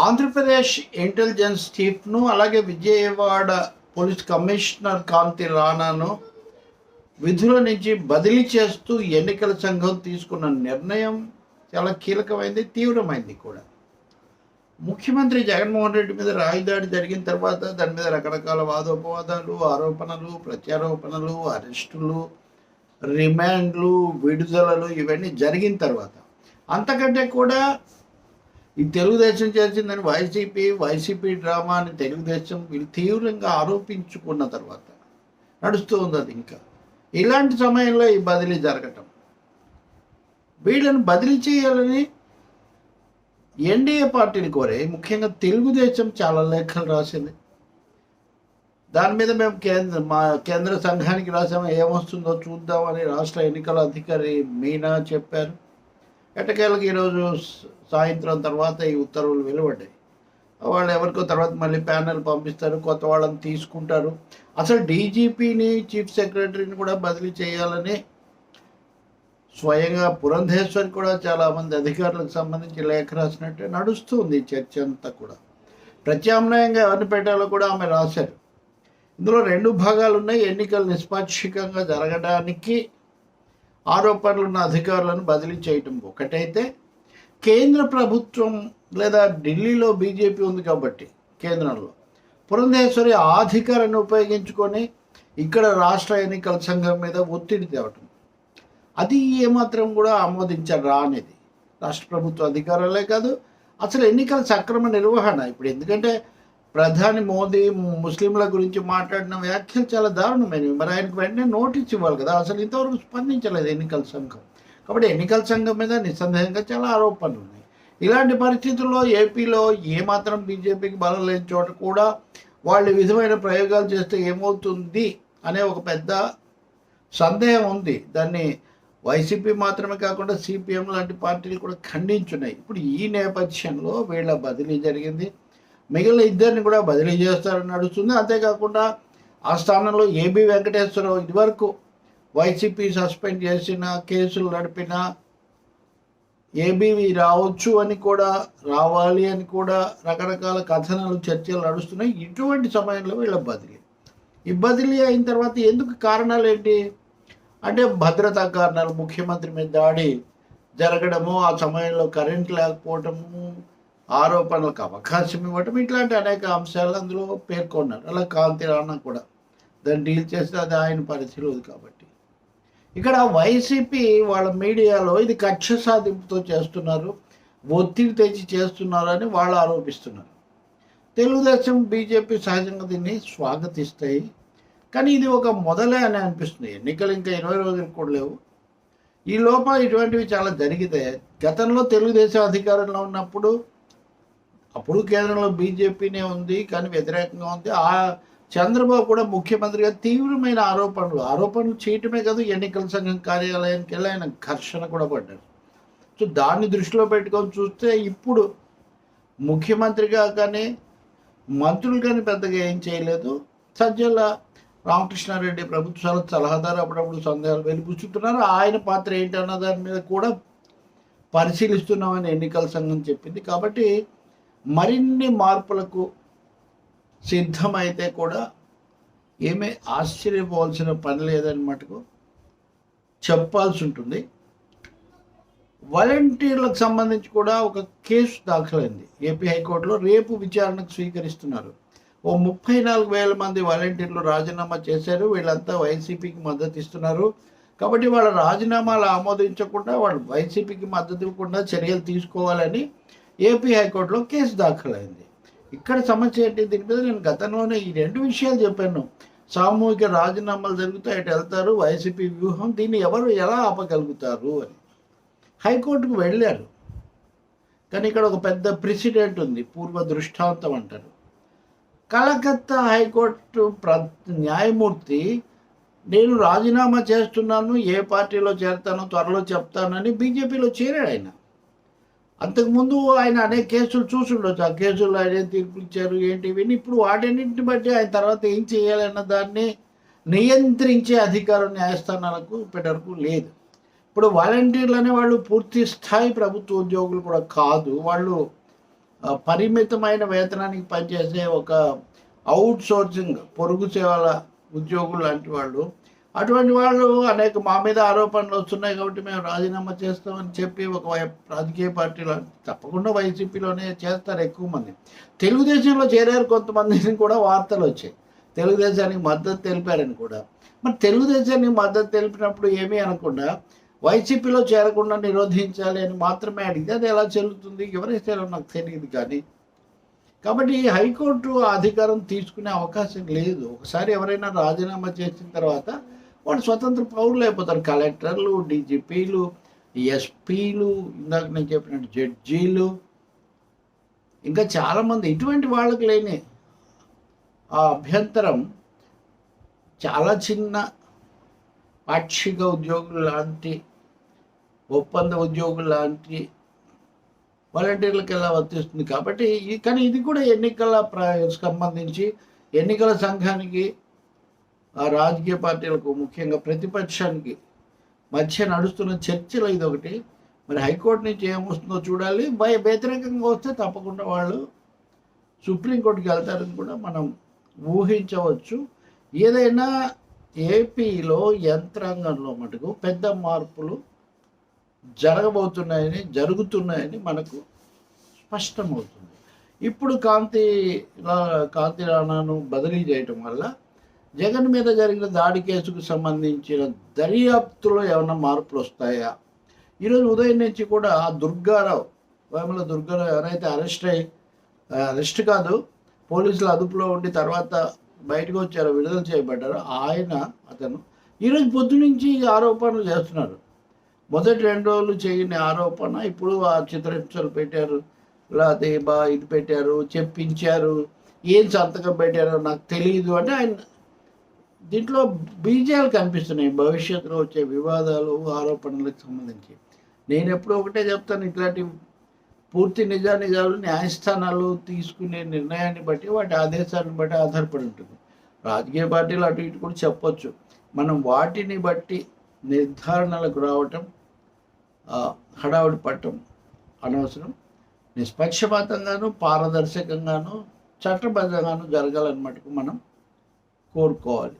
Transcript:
Andhra Pradesh intelligence చీఫ్ను అలాగే Vijayawada police commissioner Kanthi రాణాను విధుల నుంచి బదిలీ చేస్తూ ఎన్నికల సంఘం తీసుకున్న నిర్ణయం చాలా కీలకమైంది తీవ్రమైంది కూడా. ముఖ్యమంత్రి జగన్మోహన్ రెడ్డి మీద రాయిదాడి జరిగిన తర్వాత దాని మీద రకరకాల వాదోపవాదాలు ఆరోపణలు ప్రత్యారోపణలు అరెస్టులు రిమాండ్లు విడుదలలు ఇవన్నీ జరిగిన తర్వాత అంతకంటే కూడా ఈ తెలుగుదేశం చేసిందని వైసీపీ వైసీపీ డ్రామా అని తెలుగుదేశం వీళ్ళు తీవ్రంగా ఆరోపించుకున్న తర్వాత నడుస్తూ ఉంది అది ఇంకా. ఇలాంటి సమయంలో ఈ బదిలీ జరగటం. వీళ్ళని బదిలీ చేయాలని ఎన్డీఏ పార్టీని కోరే ముఖ్యంగా తెలుగుదేశం చాలా లేఖలు రాసింది. దాని మీద మేము కేంద్ర మా కేంద్ర సంఘానికి రాసాము ఏమొస్తుందో చూద్దామని రాష్ట్ర ఎన్నికల అధికారి మీనా చెప్పారు. ఎట్టకేళ్ళకి ఈరోజు సాయంత్రం తర్వాత ఈ ఉత్తర్వులు వెలువడ్డాయి. వాళ్ళు ఎవరికో తర్వాత మళ్ళీ ప్యానెల్ పంపిస్తారు కొత్త వాళ్ళని తీసుకుంటారు. అసలు డీజీపీని చీఫ్ సెక్రటరీని కూడా బదిలీ చేయాలని స్వయంగా పురంధేశ్వర్ కూడా చాలామంది అధికారులకు సంబంధించి లేఖ రాసినట్టే నడుస్తుంది చర్చ అంతా కూడా. ప్రత్యామ్నాయంగా ఎవరిని పెట్టాలో కూడా ఆమె రాశారు. ఇందులో రెండు భాగాలు ఉన్నాయి ఎన్నికలు నిష్పాక్షికంగా జరగడానికి ఆరోపణలు ఉన్న అధికారులను బదిలీ చేయటం ఒకటైతే కేంద్ర ప్రభుత్వం లేదా ఢిల్లీలో బీజేపీ ఉంది కాబట్టి కేంద్రంలో. పురంధేశ్వరి ఆధికారాన్ని అధికారాన్ని ఉపయోగించుకొని ఇక్కడ రాష్ట్ర ఎన్నికల సంఘం మీద ఒత్తిడి తేవటం. అది ఏమాత్రం కూడా ఆమోదించారు రానిది అనేది. రాష్ట్ర ప్రభుత్వ అధికారాలే కాదు అసలు ఎన్నికల సక్రమ నిర్వహణ. ఇప్పుడు ఎందుకంటే ప్రధాని మోదీ ముస్లింల గురించి మాట్లాడిన వ్యాఖ్యలు చాలా దారుణమైనవి. మరి ఆయనకు వెంటనే నోటీస్ ఇవ్వాలి కదా. అసలు ఇంతవరకు స్పందించలేదు ఎన్నికల సంఘం. కాబట్టి ఎన్నికల సంఘం మీద నిస్సందేహంగా చాలా ఆరోపణలు ఉన్నాయి. ఇలాంటి పరిస్థితుల్లో ఏపీలో ఏమాత్రం బీజేపీకి బలం లేని చోట కూడా వాళ్ళు విధమైన ప్రయోగాలు చేస్తే ఏమవుతుంది అనే ఒక పెద్ద సందేహం ఉంది. దాన్ని వైసీపీ మాత్రమే కాకుండా సిపిఎం లాంటి పార్టీలు కూడా ఖండించున్నాయి. ఇప్పుడు ఈ నేపథ్యంలో వీళ్ళ బదిలీ జరిగింది. మిగిలిన ఇద్దరిని కూడా బదిలీ చేస్తారని నడుస్తుంది. అంతేకాకుండా ఆ స్థానంలో ఏబి వెంకటేశ్వరరావు ఇదివరకు వైసీపీ సస్పెండ్ చేసిన కేసులు నడిపిన ఏబీవి రావచ్చు అని కూడా రావాలి అని కూడా రకరకాల కథనాలు చర్చలు నడుస్తున్నాయి. ఇటువంటి సమయంలో వీళ్ళ బదిలీ. ఈ బదిలీ అయిన తర్వాత ఎందుకు కారణాలు ఏంటి? అంటే భద్రతా కారణాలు ముఖ్యమంత్రి మీద దాడి జరగడము ఆ సమయంలో కరెంట్ లేకపోవటము ఆరోపణలకు అవకాశం ఇవ్వటం ఇట్లాంటి అనేక అంశాలు అందులో పేర్కొన్నారు. అలా కాంతి రాణ కూడా దాన్ని డీల్ చేస్తే అది ఆయన పరిధిలోది కాబట్టి. ఇక్కడ వైసీపీ వాళ్ళ మీడియాలో ఇది కక్ష సాధింపుతో చేస్తున్నారు ఒత్తిడి తెచ్చి చేస్తున్నారు అని వాళ్ళు ఆరోపిస్తున్నారు. తెలుగుదేశం బీజేపీ సహజంగా దీన్ని స్వాగతిస్తాయి. కానీ ఇది ఒక మొదలే అని అనిపిస్తుంది. ఎన్నికలు ఇంకా ఇరవై రోజులు కూడా లేవు. ఈ లోపల ఇటువంటివి చాలా జరిగితే గతంలో తెలుగుదేశం అధికారంలో ఉన్నప్పుడు అప్పుడు కేంద్రంలో బీజేపీనే ఉంది కానీ వ్యతిరేకంగా ఉంది. ఆ చంద్రబాబు కూడా ముఖ్యమంత్రిగా తీవ్రమైన ఆరోపణలు ఆరోపణలు చేయటమే కాదు ఎన్నికల సంఘం కార్యాలయానికి వెళ్ళి ఆయన ఘర్షణ కూడా పడ్డారు. సో దాన్ని దృష్టిలో పెట్టుకొని చూస్తే ఇప్పుడు ముఖ్యమంత్రిగా కానీ మంత్రులు కానీ పెద్దగా ఏం చేయలేదు. సజ్జల రామకృష్ణారెడ్డి ప్రభుత్వాల సలహాదారు అప్పుడప్పుడు సందేహాలు వెలిపుచ్చుతున్నారు ఆయన పాత్ర ఏంటన్న దాని మీద కూడా పరిశీలిస్తున్నామని ఎన్నికల సంఘం చెప్పింది. కాబట్టి మరిన్ని మార్పులకు సిద్ధమైతే కూడా ఏమీ ఆశ్చర్యపోవాల్సిన పని లేదని మటుకు చెప్పాల్సి ఉంటుంది. వాలంటీర్లకు సంబంధించి కూడా ఒక కేసు దాఖలైంది. ఏపీ హైకోర్టులో రేపు విచారణకు స్వీకరిస్తున్నారు. ఓ ముప్పై నాలుగు వేల మంది వాలంటీర్లు రాజీనామా చేశారు. వీళ్ళంతా వైసీపీకి మద్దతు ఇస్తున్నారు. కాబట్టి వాళ్ళ రాజీనామాలు ఆమోదించకుండా వాళ్ళు వైసీపీకి మద్దతు ఇవ్వకుండా చర్యలు తీసుకోవాలని ఏపీ హైకోర్టులో కేసు దాఖలైంది. ఇక్కడ సమస్య ఏంటి? దీని మీద నేను గతంలోనే ఈ రెండు విషయాలు చెప్పాను. సామూహిక రాజీనామాలు జరుగుతాయి అటు వెళ్తారు వైసీపీ వ్యూహం దీన్ని ఎవరు ఎలా ఆపగలుగుతారు అని. హైకోర్టుకు వెళ్ళారు. కానీ ఇక్కడ ఒక పెద్ద ప్రెసిడెంట్ ఉంది పూర్వ దృష్టాంతం అంటారు. కలకత్తా హైకోర్టు ప్ర న్యాయమూర్తి నేను రాజీనామా చేస్తున్నాను ఏ పార్టీలో చేరతానో త్వరలో చెప్తానని బీజేపీలో చేరాడు ఆయన. అంతకుముందు ఆయన అనేక కేసులు చూసుండొచ్చు ఆ కేసుల్లో ఆయన ఏం తీర్పులు ఇచ్చారు ఏంటి ఇవన్నీ. ఇప్పుడు వాటన్నింటిని బట్టి ఆయన తర్వాత ఏం చేయాలన్న దాన్ని నియంత్రించే అధికారం న్యాయస్థానాలకు ఇప్పటివరకు లేదు. ఇప్పుడు వాలంటీర్లు అనే వాళ్ళు పూర్తి స్థాయి ప్రభుత్వ ఉద్యోగులు కూడా కాదు. వాళ్ళు పరిమితమైన వేతనానికి పనిచేసే ఒక అవుట్ సోర్సింగ్ పొరుగు సేవల ఉద్యోగులు లాంటి వాళ్ళు అటువంటి వాళ్ళు అనేక మా మీద ఆరోపణలు వస్తున్నాయి కాబట్టి మేము రాజీనామా చేస్తామని చెప్పి ఒక వై- రాజకీయ పార్టీలో తప్పకుండా వైసీపీలోనే చేస్తారు ఎక్కువ మంది. తెలుగుదేశంలో చేరారు కొంతమందిని కూడా వార్తలు వచ్చాయి. తెలుగుదేశానికి మద్దతు తెలిపారని కూడా. మరి తెలుగుదేశానికి మద్దతు తెలిపినప్పుడు ఏమీ అనకుండా వైసీపీలో చేరకుండా నిరోధించాలి అని మాత్రమే అడిగితే అది ఎలా చెల్లుతుంది? ఎవరైతే నాకు తెలియదు కానీ. కాబట్టి హైకోర్టు అధికారం తీసుకునే అవకాశం లేదు. ఒకసారి ఎవరైనా రాజీనామా చేసిన తర్వాత వాళ్ళు స్వతంత్ర పౌరులు అయిపోతారు. కలెక్టర్లు డీజీపీలు ఎస్పీలు ఇందాక నేను చెప్పినట్టు జడ్జీలు. ఇంకా చాలామంది ఇటువంటి వాళ్ళకి లేని ఆ అభ్యంతరం చాలా చిన్న పాక్షిక ఉద్యోగులు లాంటి ఒప్పంద ఉద్యోగులు లాంటి వాలంటీర్లకు ఎలా వర్తిస్తుంది? కాబట్టి కానీ ఇది కూడా ఎన్నికల ప్ర- సంబంధించి ఎన్నికల సంఘానికి ఆ రాజకీయ పార్టీలకు ముఖ్యంగా ప్రతిపక్షానికి మధ్య నడుస్తున్న చర్చలు ఇది ఒకటి మరి హైకోర్టు నుంచి ఏమొస్తుందో చూడాలి. భయ వ్యతిరేకంగా వస్తే తప్పకుండా వాళ్ళు సుప్రీంకోర్టుకి వెళ్తారని కూడా మనం ఊహించవచ్చు. ఏదైనా ఏపీలో యంత్రాంగంలో మటుకు పెద్ద మార్పులు జరగబోతున్నాయని జరుగుతున్నాయని మనకు స్పష్టమవుతుంది. ఇప్పుడు కాంతి కాంతి రాణాను బదిలీ చేయటం వల్ల జగన్ మీద జరిగిన దాడి కేసుకు సంబంధించిన దర్యాప్తులో ఏమైనా మార్పులు వస్తాయా? ఈరోజు ఉదయం నుంచి కూడా ఆ దుర్గారావు వేముల దుర్గారావు ఎవరైతే అరెస్ట్ అయ్యి అరెస్ట్ కాదు పోలీసులు అదుపులో ఉండి తర్వాత బయటకు వచ్చారో విడుదల చేయబడ్డారో ఆయన అతను ఈరోజు పొద్దు నుంచి ఆరోపణలు చేస్తున్నారు. మొదటి రెండు రోజులు చేయని ఆరోపణ ఇప్పుడు ఆ చిత్రహింసలు పెట్టారు లేకపోతే బా ఇది పెట్టారు చెప్పించారు ఏం సంతకం పెట్టారో నాకు తెలియదు అంటే ఆయన దీంట్లో బీజాలు కనిపిస్తున్నాయి. భవిష్యత్తులో వచ్చే వివాదాలు ఆరోపణలకు సంబంధించి. నేను ఎప్పుడూ ఒకటే చెప్తాను ఇట్లాంటి పూర్తి నిజా నిజాలు న్యాయస్థానాలు తీసుకునే నిర్ణయాన్ని బట్టి వాటి ఆదేశాలను బట్టి ఆధారపడి ఉంటుంది. రాజకీయ పార్టీలు అటు ఇటు కూడా చెప్పొచ్చు. మనం వాటిని బట్టి నిర్ధారణలకు రావటం హడావుడి పట్టడం అనవసరం. నిష్పక్షపాతంగాను పారదర్శకంగాను చట్టబద్ధంగాను జరగాలని మటుకు మనం కోరుకోవాలి.